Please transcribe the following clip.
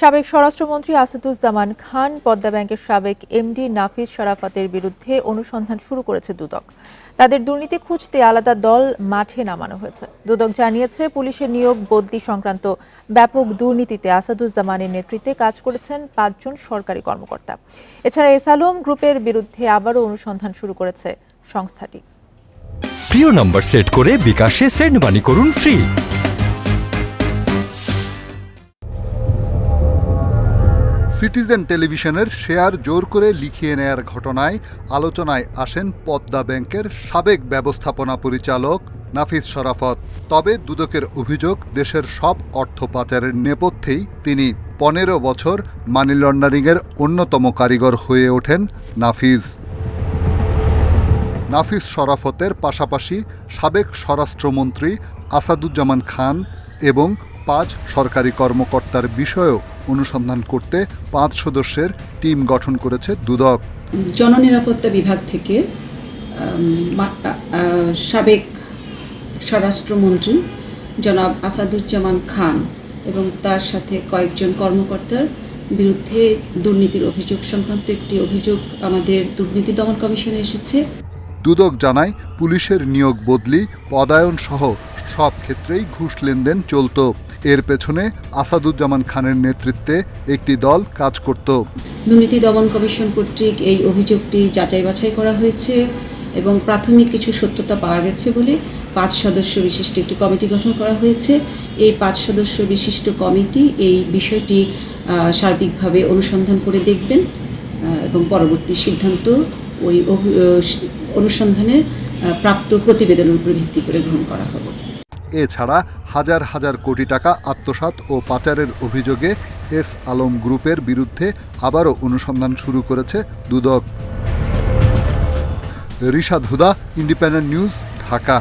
সাবেক স্বরাষ্ট্রমন্ত্রী আসাদুজ্জামান খান পদ্মা ব্যাংকের সাবেক এমডি নাফিস শরাফতের বিরুদ্ধে অনুসন্ধান শুরু করেছে দুদক। তাদের দুর্নীতি খুঁজতে আলাদা দল মাঠে নামানো হয়েছে। দুদক জানিয়েছে, পুলিশের নিয়োগ বদলি সংক্রান্ত ব্যাপক দুর্নীতিতে আসাদুজ্জামানের নেতৃত্বে কাজ করেছেন পাঁচজন সরকারি কর্মকর্তা। এছাড়া এস আলম গ্রুপের বিরুদ্ধে আবারও অনুসন্ধান শুরু করেছে সংস্থাটি। প্রিয় নম্বর সেট করে বিকাশে সেন্ড মানি করুন ফ্রি। সিটিজেন টেলিভিশনের শেয়ার জোর করে লিখিয়ে নেয়ার ঘটনায় আলোচনায় আসেন পদ্মা ব্যাংকের সাবেক ব্যবস্থাপনা পরিচালক নাফিস শরাফত তবে দুদকের অভিযোগ, দেশের সব অর্থ পাচারের নেপথ্যেই তিনি পনেরো বছর মানি লন্ডারিংয়ের অন্যতম কারিগর হয়ে ওঠেন নাফিস। নাফিস শরাফতের পাশাপাশি সাবেক স্বরাষ্ট্রমন্ত্রী আসাদুজ্জামান খান এবং পাঁচ সরকারি কর্মকর্তার বিষয়েও অনুসন্ধান করতে পাঁচ সদস্যের টিম গঠন করেছে দুদক। জননিরাপত্তা বিভাগ থেকে সাবেক স্বরাষ্ট্রমন্ত্রী জনাব আসাদুজ্জামান খান এবং তার সাথে কয়েকজন কর্মকর্তার বিরুদ্ধে দুর্নীতির অভিযোগ সংক্রান্ত একটি অভিযোগ আমাদের দুর্নীতি দমন কমিশনে এসেছে। দুদক জানায় পুলিশের নিয়োগ বদলি পদায়ন সহ সব ক্ষেত্রেই ঘুষ লেনদেন চলত। এর পেছনে আসাদুজ্জামান খানের নেতৃত্বে একটি দল কাজ করত। দুর্নীতি দমন কমিশন কর্তৃক এই অভিযোগটি যাচাই বাছাই করা হয়েছে এবং প্রাথমিক কিছু সত্যতা পাওয়া গেছে বলে পাঁচ সদস্য বিশিষ্ট একটি কমিটি গঠন করা হয়েছে। এই পাঁচ সদস্য বিশিষ্ট কমিটি এই বিষয়টি সার্বিকভাবে অনুসন্ধান করে দেখবেন এবং পরবর্তী সিদ্ধান্ত ওই অনুসন্ধানের প্রাপ্ত প্রতিবেদনের উপর ভিত্তি করে গ্রহণ করা হবে। এছাড়া হাজার হাজার কোটি টাকা আত্মসাত ও পাচারের অভিযোগে এস আলম গ্রুপের বিরুদ্ধে আবারও অনুসন্ধান শুরু করেছে দুদক। Rishad Huda, Independent News, Dhaka.